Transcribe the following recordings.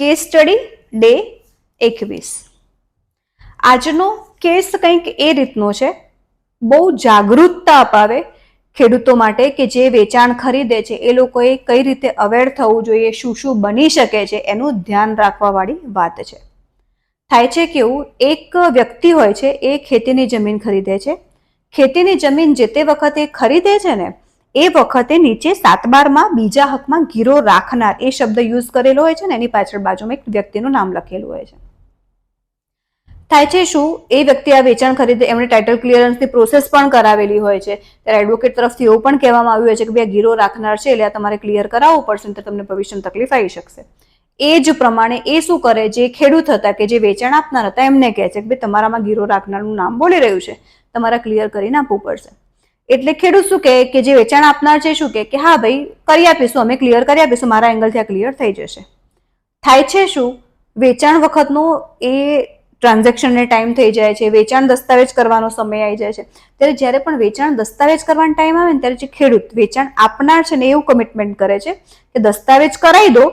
Case study day એકવીસ. આજનો case કંઈક એ રીતનો છે. બહુ જાગૃતતા અપાવે ખેડૂતો માટે કે જે વેચાણ ખરીદે છે, એ લોકોએ કઈ રીતે અવેર થવું જોઈએ, શું શું બની શકે છે, એનું ધ્યાન રાખવાવાળી વાત છે. થાય છે કેવું એક વ્યક્તિ હોય છે, એ ખેતીની જમીન ખરીદે છે. ખેતીની જમીન જે તે વખતે ખરીદે છે ને એ વખતે નીચે સાત બારમાં બીજા હકમાં ગીરો રાખનાર એ શબ્દ યુઝ કરેલો હોય છે ને, એની પાછળ બાજુમાં એક વ્યક્તિનું નામ લખેલું હોય છે. થાય છે શું? એ વ્યક્તિ આ વેચાણ ખરીદે, એમણે ટાઇટલ ક્લિયરન્સની પ્રોસેસ પણ કરાવેલી હોય છે. ત્યારે એડવોકેટ તરફથી એવું પણ કહેવામાં આવ્યું હોય છે કે ભાઈ, આ ગીરો રાખનાર છે, એટલે આ તમારે ક્લિયર કરાવવું પડશે તો તમને ભવિષ્યમાં તકલીફ આવી શકશે. એ જ પ્રમાણે એ શું કરે? જે ખેડૂત હતા કે જે વેચાણ આપનાર હતા, એમને કહે છે કે ભાઈ, તમારામાં ગીરો રાખનારનું નામ બોલી રહ્યું છે. તમારે ક્લિયર કરીને આપવું પડશે. એટલે ખેડૂત શું કહે કે જે વેચાણ આપનાર છે શું કહે કે હા ભાઈ, કરી આપીશું, અમે ક્લિયર કરી આપીશું, મારા એંગલથી આ ક્લિયર થઈ જશે. થાય છે શું? વેચાણ વખતનો એ ટ્રાન્ઝેક્શનને ટાઈમ થઈ જાય છે, વેચાણ દસ્તાવેજ કરવાનો સમય આવી જાય છે. ત્યારે જ્યારે પણ વેચાણ દસ્તાવેજ કરવાનો ટાઈમ આવે ને, ત્યારે જે ખેડૂત વેચાણ આપનાર છે ને એવું કમિટમેન્ટ કરે છે કે દસ્તાવેજ કરાવી દો,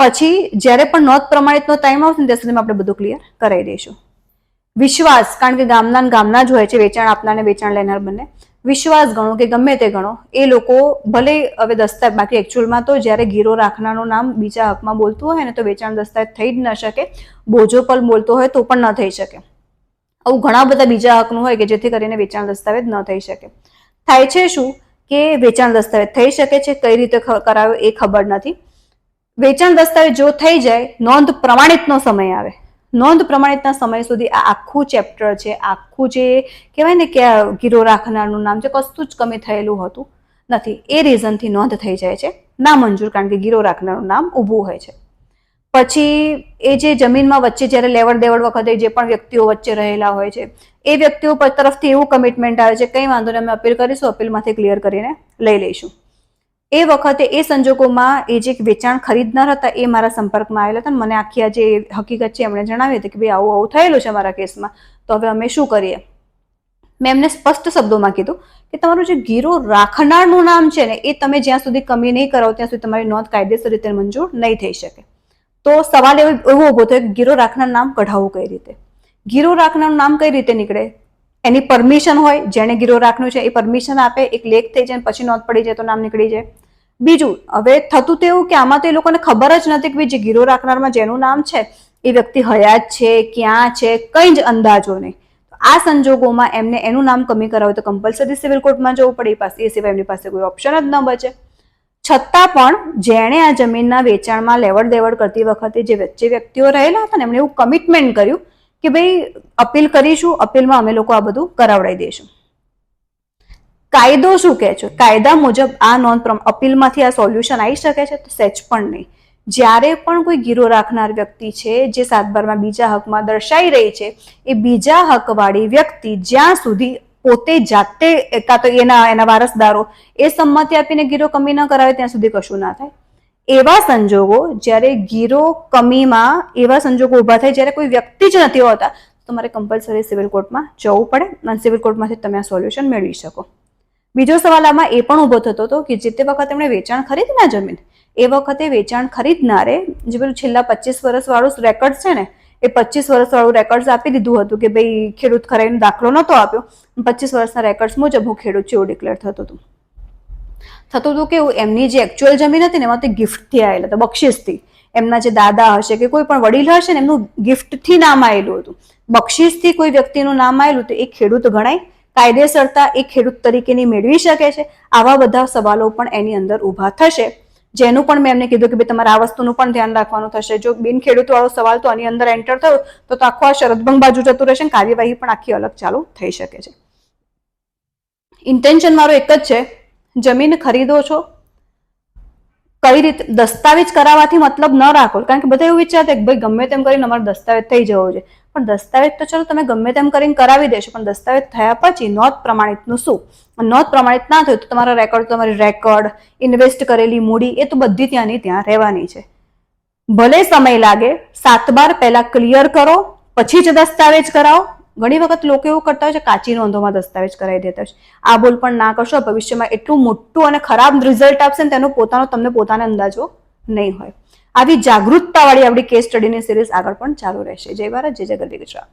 પછી જ્યારે પણ નોંધ પ્રમાણિતનો ટાઈમ આવશે ને, ત્યાં સુધીમાં આપણે બધું ક્લિયર કરાવી દઈશું. વિશ્વાસ, કારણ કે ગામના ગામના જ હોય છે, વેચાણ આપનાર ને વેચાણ લેનાર બંને. વિશ્વાસ ગણો કે ગમે તે ગણો, એ લોકો ભલે હવે દસ્તાવેજ, બાકી એકચ્યુઅલમાં તો જ્યારે ગીરો રાખનારનું નામ બીજા હકમાં બોલતું હોય ને તો વેચાણ દસ્તાવેજ થઈ જ ન શકે, બોજો પલ બોલતો હોય તો પણ ન થઈ શકે. આવું ઘણા બધા બીજા હકનું હોય કે જેથી કરીને વેચાણ દસ્તાવેજ ન થઈ શકે. થાય છે શું કે વેચાણ દસ્તાવેજ થઈ શકે છે, કઈ રીતે કરાવ્યો એ ખબર નથી. વેચાણ દસ્તાવેજ જો થઈ જાય, નોંધ પ્રમાણિતનો સમય આવે. નોંધ પ્રમાણિતના સમય સુધી આ આખું ચેપ્ટર છે, આખું જે કહેવાય ને કે ગીરો રાખનારનું નામ છે, કશું જ કમી થયેલું હતું નથી. એ રીઝનથી નોંધ થઈ જાય છે. ના મંજૂર, કારણ કે ગીરો રાખનારનું નામ ઊભું હોય છે. પછી એ જે જમીનમાં વચ્ચે જ્યારે લેવડ દેવડ વખતે જે પણ વ્યક્તિઓ વચ્ચે રહેલા હોય છે, એ વ્યક્તિઓ તરફથી એવું કમિટમેન્ટ આવે છે, કંઈ વાંધો નહીં, અમે અપીલ કરીશું અપીલમાંથી ક્લિયર કરીને લઈ લઈશું. એ વખતે એ સંજોગોમાં એ જે વેચાણ ખરીદનાર હતા એ મારા સંપર્કમાં આવેલા હતા મને આખી આ જે હકીકત છે એમણે જણાવી હતી કે ભાઈ આવું આવું થયેલું છે મારા કેસમાં. તો હવે અમે શું કરીએ? મેં એમને સ્પષ્ટ શબ્દોમાં કીધું કે તમારું જે ગીરો રાખનારનું નામ છે ને, એ તમે જ્યાં સુધી કમી નહીં કરાવો ત્યાં સુધી તમારી નોંધ કાયદેસર રીતે મંજૂર નહીં થઈ શકે. તો સવાલ એવો એવો ઊભો થયો કે ગીરો રાખનાર નામ કઢાવવું કઈ રીતે? ગીરો રાખનારનું નામ કઈ રીતે નીકળે? એની પરમિશન હોય, જેણે ગીરો રાખ્યું છે, એ પરમિશન આપે, એક લેખ થઈ જાય પછી નોંધ પડી જાય તો નામ નીકળી જાય. બીજું, હવે થતું તેવું કે આમાં તો એ લોકોને ખબર જ નથી કે જે ગીરો રાખનારમાં જેનું નામ છે, એ વ્યક્તિ હયાત છે, ક્યાં છે, કંઈ જ અંદાજો નહીં. આ સંજોગોમાં એમને એનું નામ કમી કરાવે તો કમ્પલસરી સિવિલ કોર્ટમાં જવું પડે, એ પાસે, એ સિવાય એમની પાસે કોઈ ઓપ્શન જ ન બચે. છતાં પણ જેણે આ જમીનના વેચાણમાં લેવડ દેવડ કરતી વખતે જે વચ્ચે વ્યક્તિઓ રહેલા હતા ને એમણે એવું કમિટમેન્ટ કર્યું કે ભાઈ અપીલ કરીશું, અપીલમાં અમે લોકો આ બધું કરાવડાવી દઈશું. કાયદો શું કહે છે? કાયદા મુજબ આ પ્રમ- અપીલમાંથી આ સોલ્યુશન આવી શકે છે તો સેચ પણ નહીં. જ્યારે પણ કોઈ ગીરો રાખનાર વ્યક્તિ છે, જે સાતબારમાં બીજા હકમાં દર્શાઈ રહી છે, એ બીજા હકવાળી વ્યક્તિ જ્યાં સુધી પોતે જાતે કાં તો એના એના વારસદારો એ સંમતિ આપીને ગીરો કમી ન કરાવે, ત્યાં સુધી કશું ના થાય. એવા સંજોગો જ્યારે ગીરો, કમીમાં એવા સંજોગો ઊભા થાય જ્યારે કોઈ વ્યક્તિ જ નથી હોતા તમારે કમ્પલસરી સિવિલ કોર્ટમાં જવું પડે અને સિવિલ કોર્ટમાંથી તમે આ સોલ્યુશન મેળવી શકો. બીજો સવાલ આમાં એ પણ ઊભો થતો હતો કે જે તે વખતે એમણે વેચાણ ખરીદી ના જમીન, એ વખતે વેચાણ ખરીદનારે જે પેલું છેલ્લા પચીસ વર્ષવાળું રેકોર્ડ છે ને, એ પચીસ વર્ષવાળું રેકોર્ડ્સ આપી દીધું હતું કે ભાઈ ખેડૂત ખરાઈનો દાખલો નહોતો આપ્યો, પચીસ વર્ષના રેકોર્ડ્સ મુજબ હું ખેડૂત એવું ડિક્લેર થતું હતું. થતું હતું કેવું એમની જે એકચ્યુઅલ જમીન હતી ને, એમાં ગિફ્ટથી આવેલા હતા, બક્ષિસથી. એમના જે દાદા હશે કે કોઈ પણ વડીલ હશે ને, એમનું ગિફ્ટથી નામ આવેલું હતું. બક્ષિસથી કોઈ વ્યક્તિનું નામ આવેલું તો એ ખેડૂત ગણાય. કાયદેસરતા એ ખેડૂત તરીકેની મેળવી શકે છે. આવા બધા સવાલો પણ એની અંદર ઊભા થશે. જેનું પણ મેં એમને કીધું કે ભાઈ તમારે આ વસ્તુનું પણ ધ્યાન રાખવાનું થશે. જો બિન ખેડૂત વાળો સવાલ તો આની અંદર એન્ટર થયો, તો આખો આ શરતભંગ બાજુ જતું રહેશે કાર્યવાહી પણ આખી અલગ ચાલુ થઈ શકે છે. ઇન્ટેન્શન મારો એક જ છે. જમીન ખરીદો છો? કઈ રીતે દસ્તાવેજ કરાવવાથી મતલબ ન રાખો. કારણ કે બધા એવું વિચારતા કે ભાઈ ગમે તેમ કરીને અમારો દસ્તાવેજ થઈ જવો છે પણ દસ્તાવેજ તો ચલો તમે ગમે તેમ કરીને કરાવી દેશો, પણ દસ્તાવેજ થયા પછી નોંધ પ્રમાણિતનું શું? નોંધ પ્રમાણિત ના થયું તો તમારા રેકોર્ડ તમારી રેકોર્ડ ઇન્વેસ્ટ કરેલી મૂડી એ તો બધી ત્યાંની ત્યાં રહેવાની છે. ભલે સમય લાગે, સાત બાર પહેલા ક્લિયર કરો, પછી જ દસ્તાવેજ કરાવો. ઘણી વખત લોકો એવું કરતા હોય છે, કાચી નોંધોમાં દસ્તાવેજ કરાવી દેતા છે. આ બોલ પણ ના કરશો, ભવિષ્યમાં એટલું મોટું અને ખરાબ રિઝલ્ટ આપશે ને તેનો પોતાનો, તમને પોતાને અંદાજો નહીં હોય. આવી જાગૃતતાવાળી આપણી કેસ સ્ટડીની સિરીઝ આગળ પણ ચાલુ રહેશે. જય ભારત, જય જગત ગુજરાત.